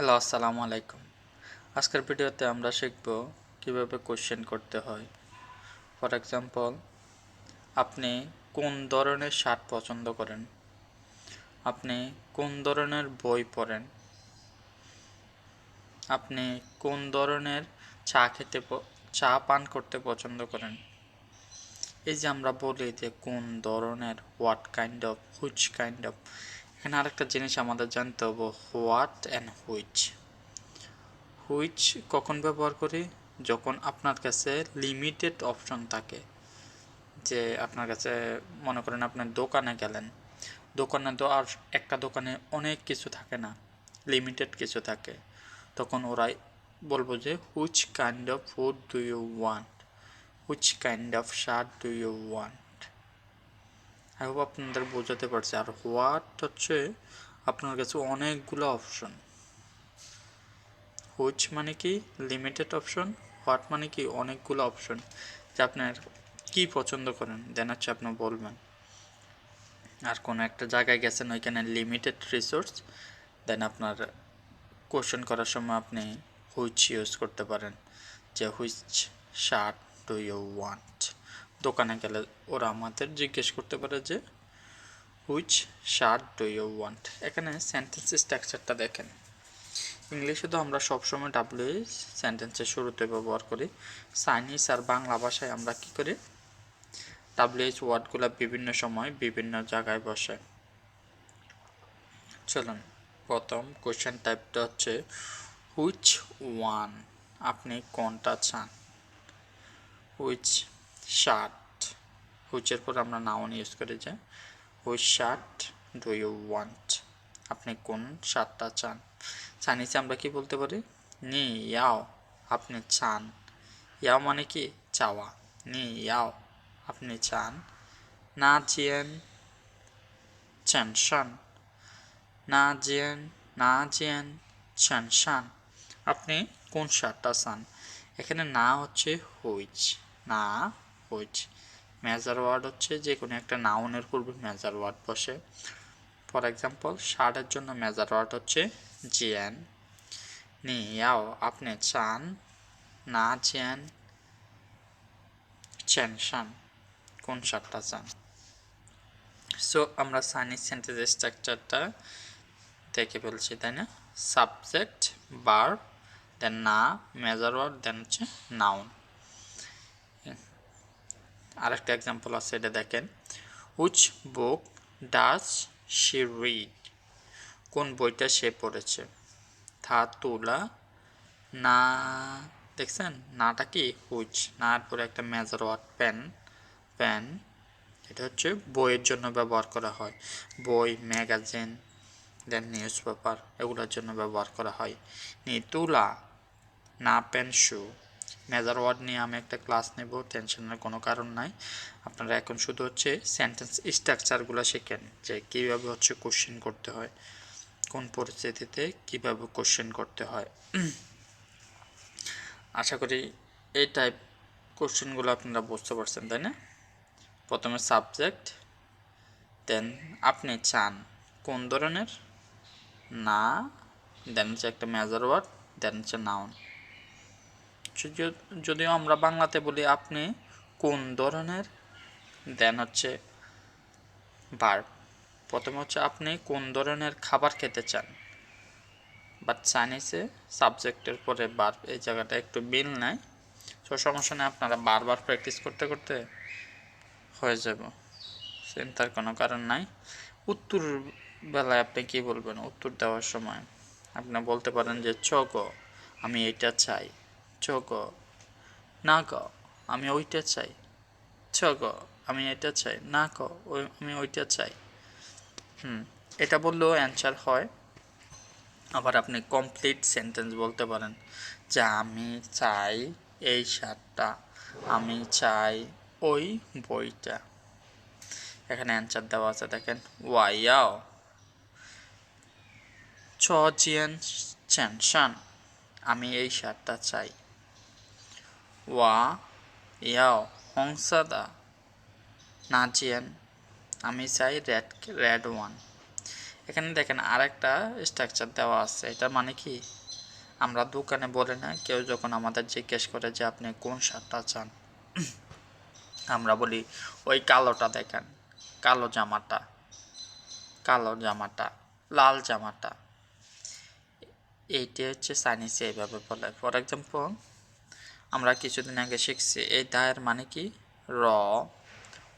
Hello, আসসালামু আলাইকুম। আজকের ভিডিওতে আমরা শিখব কীভাবে কোশ্চেন করতে হয়। ফর এক্সাম্পল আপনি কোন ধরনের শার্ট পছন্দ করেন? আপনি কোন ধরনের বই পড়েন? আপনি কোন ধরনের চা খেতে চা পান করতে পছন্দ করেন? এই যে আমরা বলি যে কোন ধরনের what kind of which kind of এখানে আরেকটা জিনিস আমাদের জানতে হবে হোয়াট অ্যান্ড হুইচ হুইচ কখন ব্যবহার করি? যখন আপনার কাছে লিমিটেড অপশন থাকে, যে আপনার কাছে মনে করেন আপনার দোকানে গেলেন। দোকানে তো আর একটা দোকানে অনেক কিছু থাকে না লিমিটেড কিছু থাকে। তখন ওরাই বলব যে which kind of food do you want which kind of shirt do you want I hope আপনাদের বোঝাতে পারছি। আর হোয়াট হচ্ছে আপনার কাছে অনেকগুলো অপশন হুইচ মানে কি? লিমিটেড অপশন হোয়াট মানে কি? অনেকগুলো অপশন যে আপনার কি পছন্দ করেন দেন হচ্ছে আপনি বলবেন। আর কোনো একটা জায়গায় গেছেন, ওইখানে লিমিটেড রিসোর্স দেন আপনার কোশ্চেন করার সময় আপনি হুইচ ইউজ করতে পারেন। যে which shirt do you want দোকানে গেলে ওরা আমাদের জিজ্ঞেস করতে পারে যে which shirt do you want এখানে সেন্টেন্স স্ট্রাকচারটা দেখেন। ইংলিশে তো আমরা সবসময় ডাব্লিউ সেন্টেন্সের শুরুতে ব্যবহার করি। চাইনিজ আর বাংলা ভাষায় আমরা কি করি? ডাব্লিউএইচ ওয়ার্ডগুলো বিভিন্ন সময় বিভিন্ন জায়গায় বসে। চলুন, প্রথম কোয়েশ্চেন টাইপটা হচ্ছে হুইচ ওয়ান আপনি কোনটা চান? হুইচ শার্ট হুইচের পর আমরা নাউন ইউজ করি যে which shirt do you want আপনি কোন শার্টটা চান? চাইনিজে আমরা কি বলতে পারি? নি ইয়াও, আপনি চান। ইয়াও মানে কি? চাওয়া। নি ইয়াও, আপনি চান। না জিয়েন চেনশন না জিয়েন না জিয়েন চেনশান আপনি কোন শার্টটা চান? এখানে না হচ্ছে হুইচ না হুইচ মেজার ওয়ার্ড হচ্ছে যে কোনো একটা নাউনের পূর্বে মেজার ওয়ার্ড বসে। ফর এক্সাম্পল শার্টের জন্য মেজার ওয়ার্ড হচ্ছে জিয়ান। নি, ইয়াও, আপনি চান? না চেন চেন চেনশান কোন শার্টটা চান? সো, আমরা চাইনিজ সেন্টেন্স স্ট্রাকচারটা দেখে ফেলছি, তাই না? সাবজেক্ট বার দেন না, মেজার ওয়ার্ড, দেন হচ্ছে নাউন। আরেকটা এক্সাম্পল আছে, এটা দেখেন। Which book does she read কোন বইটা সে পড়েছে? থা, তুলা, না, দেখছেন? নাটা কি? হুইচ নার পরে একটা মেজার ওয়ার্ড পেন পেন এটা হচ্ছে বইয়ের জন্য ব্যবহার করা হয়। বই ম্যাগাজিন দেন নিউজ পেপার এগুলোর জন্য ব্যবহার করা হয়। নি, তুলা, না পেন শু মেজার ওয়ার্ড নিয়ে আমি একটা ক্লাস নেব, টেনশনের কোনো কারণ নাই। আপনারা এখন শুধু হচ্ছে সেন্টেন্স স্ট্রাকচারগুলো শেখেন, যে কীভাবে হচ্ছে কোশ্চেন করতে হয়, কোন পরিস্থিতিতে কীভাবে কোশ্চেন করতে হয়। আশা করি এই টাইপ কোশ্চেনগুলো আপনারা বুঝতে পারছেন, তাই না? প্রথমে সাবজেক্ট দেন আপনি চান কোন ধরনের? না দেন হচ্ছে একটা মেজার ওয়ার্ড দেন হচ্ছে নাউন যদিও আমরা বাংলাতে বলি আপনি কোন ধরনের দেন হচ্ছে বার প্রথমে হচ্ছে আপনি কোন ধরনের খাবার খেতে চান। বাট চাইনিজে সাবজেক্টের পরে বার এই জায়গাটা একটু বিল নেয় তো সমস্যা নেই, আপনারা বারবার প্র্যাকটিস করতে করতে হয়ে যাব। চিন্তার কোনো কারণ নাই। উত্তর বেলায় আপনি কি বলবেন? উত্তর দেওয়ার সময় আপনি বলতে পারেন যে চ গ আমি এটা চাই। চ গ না গ, আমি ওইটা চাই। ছ গ আমি এটা চাই। না ক ওই আমি ওইটা চাই। হুম, এটা বললেও অ্যান্সার হয়। আবার আপনি কমপ্লিট সেন্টেন্স বলতে পারেন যে আমি চাই এই শার্টটা আমি চাই ওই বইটা। এখানে অ্যান্সার দেওয়া আছে, দেখেন। ওয়াইয়াও জিয়ান চ্যানশান আমি এই শার্টটা চাই। ওয়া ইয়াও হংসাদা না জিয়ান আমি চাই রেড রেড ওয়ান। এখানে দেখেন আরেকটা স্ট্রাকচার দেওয়া আছে, এটা মানে কি? আমরা দোকানে বলে না, কেউ যখন আমাদের জিজ্ঞেস করে যে আপনি কোন শার্টটা চান, আমরা বলি ওই কালোটা দেখেন, কালো জামাটা কালো জামাটা, লাল জামাটা। এইটি হচ্ছে চাইনিজে এইভাবে বলে। ফর এক্সাম্পল আমরা কিছুদিন আগে শিখছি, এই দায়ের মানে কি? র,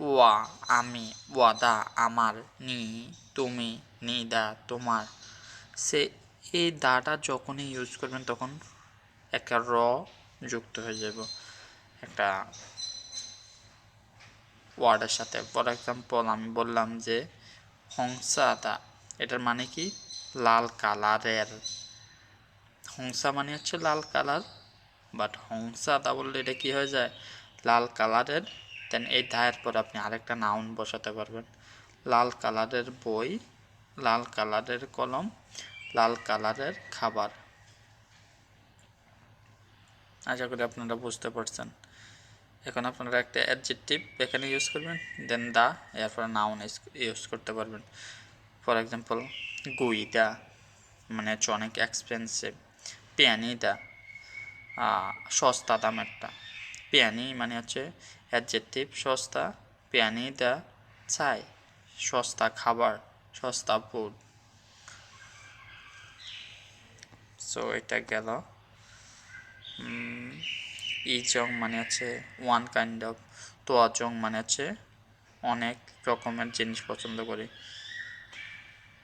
ওয়া, আমি, ওয়াদা, আমার, নি, তুমি নি দা তোমার। সে এই দাটা যখনই ইউজ করবেন তখন একটা র যুক্ত হয়ে যাব। একটা ওয়ার্ডের সাথে। ফর এক্সাম্পল আমি বললাম যে হংসাদা এটার মানে কি? লাল কালারের। হংসা মানে হচ্ছে লাল কালার। বাট হংসা তা বললে এটা কী হয়ে যায়? লাল কালারের দেন এই ধায়ের পর আপনি আরেকটা নাউন বসাতে পারবেন। লাল কালারের বই, লাল কালারের কলম, লাল কালারের খাবার। আশা করি আপনারা বুঝতে পারছেন। এখন আপনারা একটা অ্যাডজেক্টিভ এখানে ইউজ করবেন দেন দা এরপর নাউন ইউজ করতে পারবেন। ফর এক্সাম্পল গুইদা মানে হচ্ছে অনেক এক্সপেন্সিভ পিয়ানিদা সস্তা দামেরটা। পিয়ানি মানে হচ্ছে অ্যাডজেক্টিভ সস্তা পিয়ানিদা চাই, সস্তা খাবার, সস্তা ফুড সো এটা গেল। ইজং মানে হচ্ছে ওয়ান কাইন্ড অফ তোয়াজং মানে হচ্ছে অনেক রকমের জিনিস পছন্দ করি।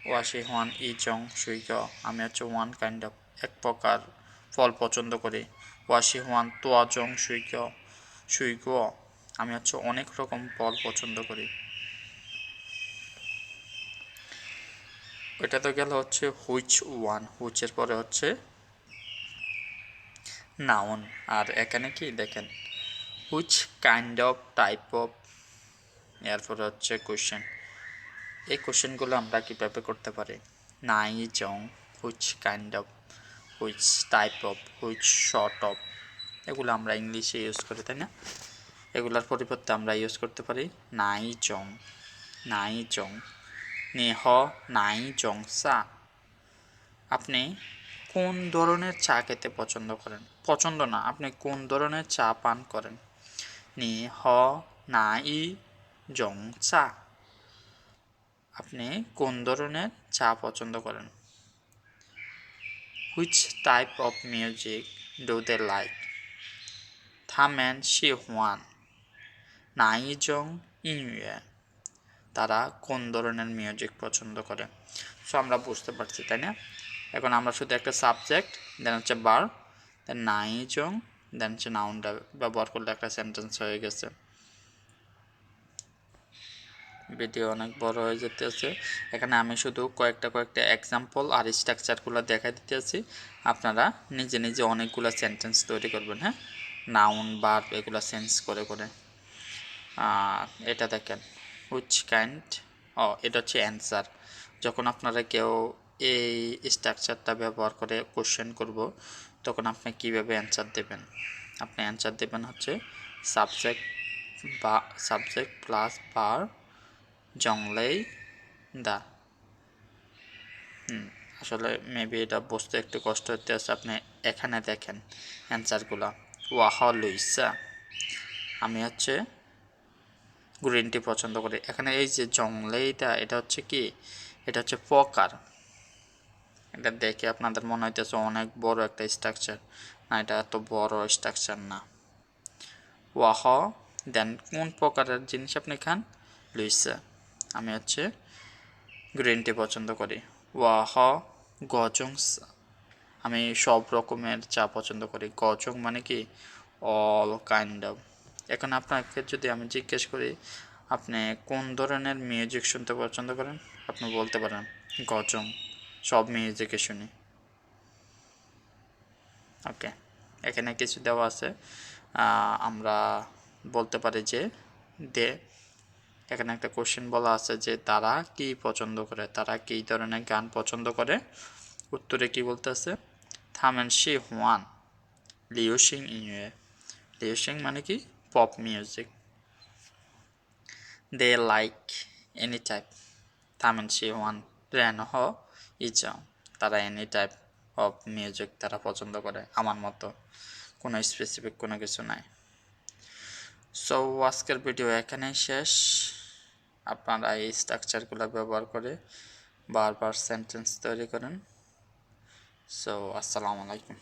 ওয়াশি ওয়ান ইজং সুইগ, আমি হচ্ছে ওয়ান কাইন্ড অফ এক প্রকার ফল পছন্দ করি। ওয়াশি ওয়ান তোয়াজং সুইগ সুইগ আমি হচ্ছে অনেক রকম ফল পছন্দ করি। এটা তো গেল হচ্ছে হুইচ ওয়ান। হুইচের পরে হচ্ছে নাউন। আর এখানে কি দেখেন? Which kind of type of এরপরে হচ্ছে কোশ্চেন। এই কোয়েশ্চেনগুলো আমরা কীভাবে করতে পারি? নাই জং which kind of which type of which sort of এগুলো আমরা ইংলিশে ইউজ করি, তাই না? এগুলোর পরিবর্তে আমরা ইউজ করতে পারি, নাই জং নাই জং নেহ নাই জং সা আপনি কোন ধরনের চা খেতে পছন্দ করেন? পছন্দ না, আপনি কোন ধরনের চা পান করেন? নি হ না ই জং চা আপনি কোন ধরনের চা পছন্দ করেন? লাইক থামেন শি হুয়ান নাই জং ইউয়ে তারা কোন ধরনের মিউজিক পছন্দ করে। সো আমরা বুঝতে পারছি, তাই না? এখন আমরা শুধু একটা সাবজেক্ট দেন হচ্ছে বার দেন নাই জং দেন হচ্ছে নাউনটা ব্যবহার করলে একটা সেন্টেন্স হয়ে গেছে। ভিডিও অনেক বড় হয়ে যেতেছে। এখানে আমি শুধু কয়েকটা কয়েকটা এক্সাম্পল আর স্ট্রাকচারগুলো দেখা দিতেছি। আপনারা নিজে নিজে অনেকগুলো সেন্টেন্স তৈরি করবেন হ্যাঁ? নাউন বার এগুলো সেন্স করে করে। এটা দেখেন হুইচ কাইন্ড ও, এটা হচ্ছে অ্যান্সার যখন আপনারা কেউ এই স্ট্রাকচারটা ব্যবহার করে কোশ্চেন করব, তখন আপনি কীভাবে অ্যান্সার দেবেন? আপনি অ্যান্সার দেবেন হচ্ছে সাবজেক্ট বা সাবজেক্ট প্লাস বার জংলেই দা। হুম, আসলে মেবি এটা বুঝতে একটু কষ্ট হতে আছে আপনি এখানে দেখেন অ্যান্সারগুলো ওয়াহ লুইসা। আমি হচ্ছে গ্রিন টি পছন্দ করি। এখানে এই যে জংলেইটা, এটা হচ্ছে কি? এটা হচ্ছে পকার। এটা দেখে আপনাদের মনে হইতেছে অনেক বড় একটা স্ট্রাকচার না, এটা এত বড় স্ট্রাকচার না। ওয়াহ, দেন কোন প্রকারের জিনিস আপনি খান? লুইসা। আমি হচ্ছে গ্রিন টি পছন্দ করি। ওয়াহ, গজং আমি সব রকমের চা পছন্দ করি। গজং মানে কি? অল কাইন্ড অফ এখন আপনাকে যদি আমি জিজ্ঞেস করি, আপনি কোন ধরনের মিউজিক শুনতে পছন্দ করেন? আপনি বলতে পারেন, গজং। সব মিউজিকে শুনি। ওকে এখানে কিছু দেওয়া আছে। আমরা বলতে পারি যে, দে এখানে একটা কোশ্চেন বলা আছে যে তারা কি পছন্দ করে? তারা কী ধরনের গান পছন্দ করে? উত্তরে কি বলতে আছে থামেন শি হুয়ান। লিও সিং ইউয়ে। লিও সিং মানে কি? Pop music. They like any type. থামেন শি হুয়ান। রেন হ, ইচা তারা এনি টাইপ অফ মিউজিক তারা পছন্দ করে, আমার মতো। কোনো স্পেসিফিক কোনো কিছু নাই। সো আজকের ভিডিও এখানেই শেষ। আপনারা এই স্ট্রাকচারগুলো ব্যবহার করে বারবার সেন্টেন্স তৈরি করেন। সো আসসালামু আলাইকুম।